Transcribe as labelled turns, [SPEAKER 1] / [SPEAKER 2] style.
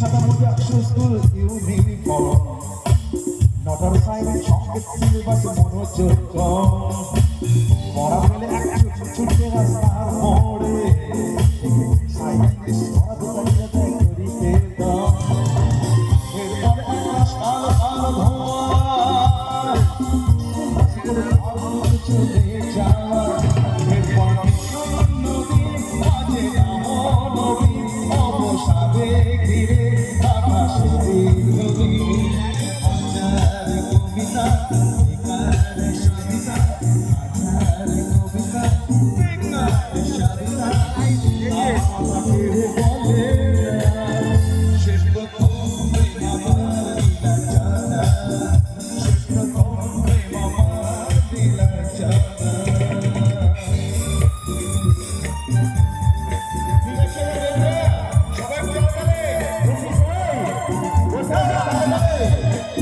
[SPEAKER 1] সাদা মোজা সুস্কুল ইউনিফর্ম। নটার সাইরেন সঙ্গে সিলবাস মনোযোগ পড়া ফেলে এক ছুটে রাস্তা ঘিরে